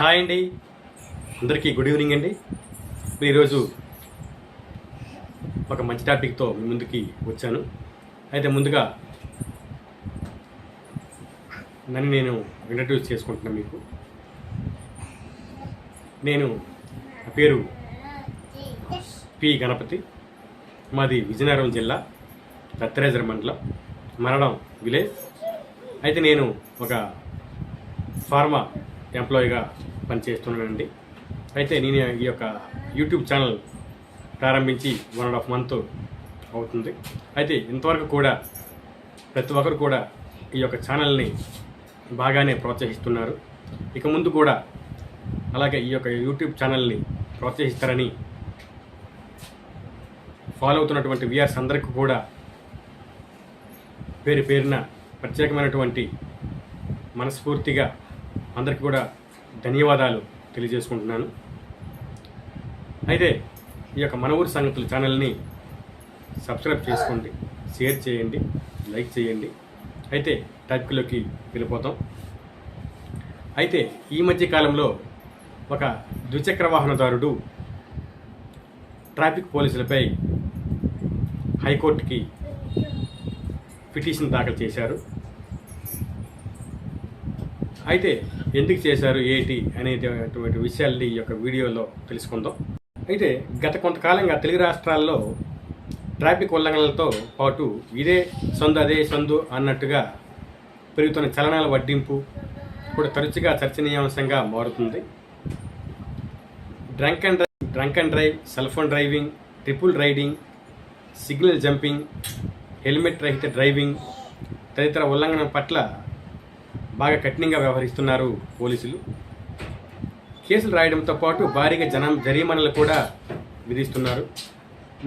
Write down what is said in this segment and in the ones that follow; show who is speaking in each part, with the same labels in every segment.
Speaker 1: Hi అండి. అందరికీ good evening అండి. ఈరోజు ఒక మంచి టాపిక్తో మీ ముందుకి వచ్చాను. అయితే ముందుగా నన్ను నేను ఇంట్రడ్యూస్ చేసుకుంటున్నాను మీకు. నేను నా పేరు పి గణపతి. మాది విజయనగరం జిల్లా దత్తరేజర్ మండలం మరణం విలేజ్. అయితే నేను ఒక ఫార్మా ఎంప్లాయీగా పనిచేస్తున్నానండి అయితే నేను ఈ యొక్క యూట్యూబ్ ఛానల్ ప్రారంభించి వన్ అండ్ హాఫ్ మంత్ అవుతుంది. అయితే ఇంతవరకు కూడా ప్రతి ఒక్కరు కూడా ఈ యొక్క ఛానల్ని బాగానే ప్రోత్సహిస్తున్నారు. ఇక ముందు కూడా అలాగే ఈ యొక్క యూట్యూబ్ ఛానల్ని ప్రోత్సహిస్తారని ఫాలో అవుతున్నటువంటి విఆర్స్ అందరికీ కూడా పేరు పేరున ప్రత్యేకమైనటువంటి మనస్ఫూర్తిగా అందరికీ కూడా ధన్యవాదాలు తెలియజేసుకుంటున్నాను. అయితే ఈ యొక్క మన ఊరి సంగతుల ఛానల్ని సబ్స్క్రైబ్ చేసుకోండి షేర్ చేయండి లైక్ చేయండి. అయితే టాపిక్లోకి వెళ్ళిపోతాం. అయితే ఈ మధ్య కాలంలో ఒక ద్విచక్ర వాహనదారుడు ట్రాఫిక్ పోలీసులపై హైకోర్టుకి పిటిషన్ దాఖలు చేశారు. అయితే ఎందుకు చేశారు ఏటి అనేటటువంటి విషయాల్ని ఈ యొక్క వీడియోలో తెలుసుకుందాం. అయితే గత కొంతకాలంగా తెలుగు రాష్ట్రాల్లో ట్రాఫిక్ ఉల్లంఘనలతో పాటు ఇదే సందు అదే సొందు అన్నట్టుగా పెరుగుతున్న చలనాల వడ్డింపు కూడా తరచుగా చర్చనీయాంశంగా మారుతుంది. Drunk and drive drunk and drive cell phone driving triple riding signal jumping helmet రహిత డ్రైవింగ్ తదితర ఉల్లంఘన పట్ల బాగా కఠినంగా వ్యవహరిస్తున్నారు పోలీసులు. కేసులు రాయడంతో పాటు భారీగా జనం జరిమానాలు కూడా విధిస్తున్నారు.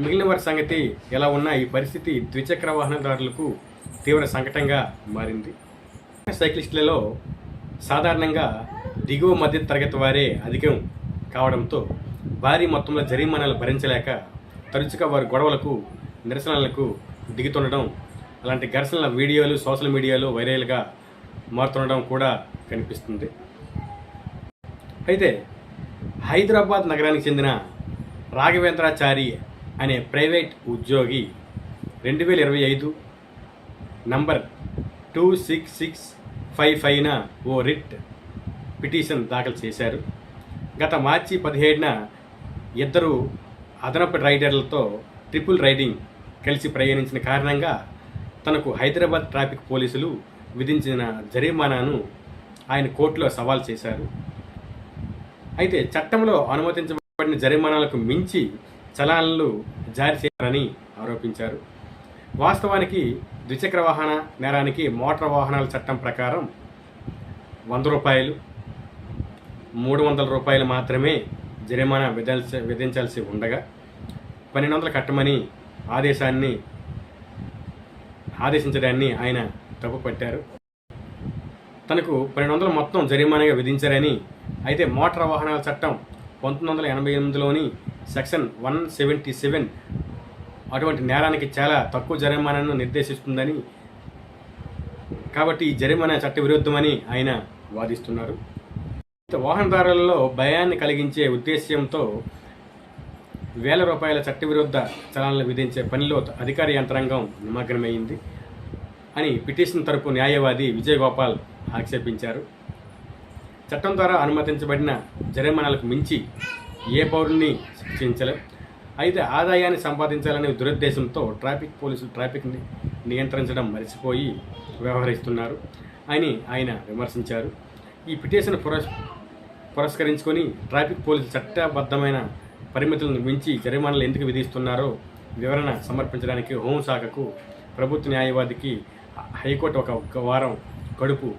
Speaker 1: మిగిలిన వారి సంగతి ఎలా ఉన్నా ఈ పరిస్థితి ద్విచక్ర వాహనదారులకు తీవ్ర సంకటంగా మారింది. సైక్లిస్టులలో సాధారణంగా దిగువ మధ్య తరగతి వారే అధికం కావడంతో భారీ మొత్తంలో జరిమానాలు భరించలేక తరచుగా వారి గొడవలకు నిరసనలకు దిగుతుండడం అలాంటి ఘర్షణల వీడియోలు సోషల్ మీడియాలో వైరల్గా మారుతుండడం కూడా కనిపిస్తుంది. అయితే హైదరాబాద్ నగరానికి చెందిన రాఘవేంద్రాచారి అనే ప్రైవేట్ ఉద్యోగి రెండు వేల ఇరవై ఐదు number two six six five ఫైవ్న ఓ రిట్ పిటిషన్ దాఖలు చేశారు. గత మార్చి పదిహేడున ఇద్దరు అదనపు రైడర్లతో ట్రిపుల్ రైడింగ్ కలిసి ప్రయాణించిన కారణంగా తనకు హైదరాబాద్ ట్రాఫిక్ పోలీసులు విధించిన జరిమానాను ఆయన కోర్టులో సవాల్ చేశారు. అయితే చట్టంలో అనుమతించబడిన జరిమానాలకు మించి చలాన్లు జారీ చేయాలని ఆరోపించారు. వాస్తవానికి ద్విచక్ర వాహన నేరానికి మోటార్ వాహనాల చట్టం ప్రకారం వంద రూపాయలు మూడు వందల రూపాయలు మాత్రమే జరిమానా విధించ విధించాల్సి ఉండగా పన్నెండు వందలు కట్టమని ఆదేశాన్ని ఆదేశించడాన్ని ఆయన తప్పుపట్టారు తనకు పన్నెండు వందలు మొత్తం జరిమానాగా విధించారని అయితే మోటార్ వాహనాల చట్టం పంతొమ్మిది వందల ఎనభై ఎనిమిదిలోని సెక్షన్ వన్ సెవెంటీ సెవెన్ అటువంటి నేరానికి చాలా తక్కువ జరిమానాను నిర్దేశిస్తుందని కాబట్టి ఈ జరిమానా చట్ట విరుద్ధమని ఆయన వాదిస్తున్నారు. వాహనదారులలో భయాన్ని కలిగించే ఉద్దేశ్యంతో వేల రూపాయల చట్టవిరుద్ధ చలాలను విధించే పనిలో అధికార యంత్రాంగం నిమగ్నమైంది అని పిటిషన్ తరపు న్యాయవాది విజయ్ గోపాల్ ఆక్షేపించారు. చట్టం ద్వారా అనుమతించబడిన జరిమానాలకు మించి ఏ పౌరుణ్ణి శిక్షించలేం. అయితే ఆదాయాన్ని సంపాదించాలనే దురుద్దేశంతో ట్రాఫిక్ పోలీసులు ట్రాఫిక్ని నియంత్రించడం మరిచిపోయి వ్యవహరిస్తున్నారు అని ఆయన విమర్శించారు. ఈ పిటిషన్ పురస్ పురస్కరించుకొని ట్రాఫిక్ పోలీసులు చట్టబద్ధమైన పరిమితులను మించి జరిమానాలు ఎందుకు విధిస్తున్నారో వివరణ సమర్పించడానికి హోంశాఖకు ప్రభుత్వ న్యాయవాదికి హైకోర్టు ఒక వారం గడుపు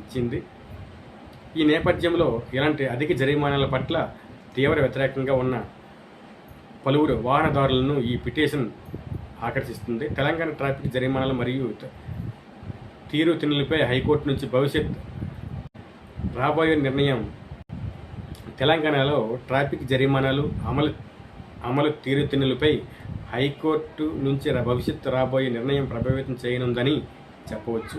Speaker 1: ఇచ్చింది. ఈ నేపథ్యంలో ఇలాంటి అధిక జరిమానాల పట్ల తీవ్ర వ్యతిరేకంగా ఉన్న పలువురు వాహనదారులను ఈ పిటిషన్ ఆకర్షిస్తుంది. తెలంగాణ ట్రాఫిక్ జరిమానాలు మరియు తీరు తిన్నులపై హైకోర్టు నుంచి భవిష్యత్ రాబోయే నిర్ణయం తెలంగాణలో ట్రాఫిక్ జరిమానాలు అమలు అమలు తీరుతెన్నులపై హైకోర్టు నుంచి భవిష్యత్తు రాబోయే నిర్ణయం ప్రభావితం చేయనుందని 讲博主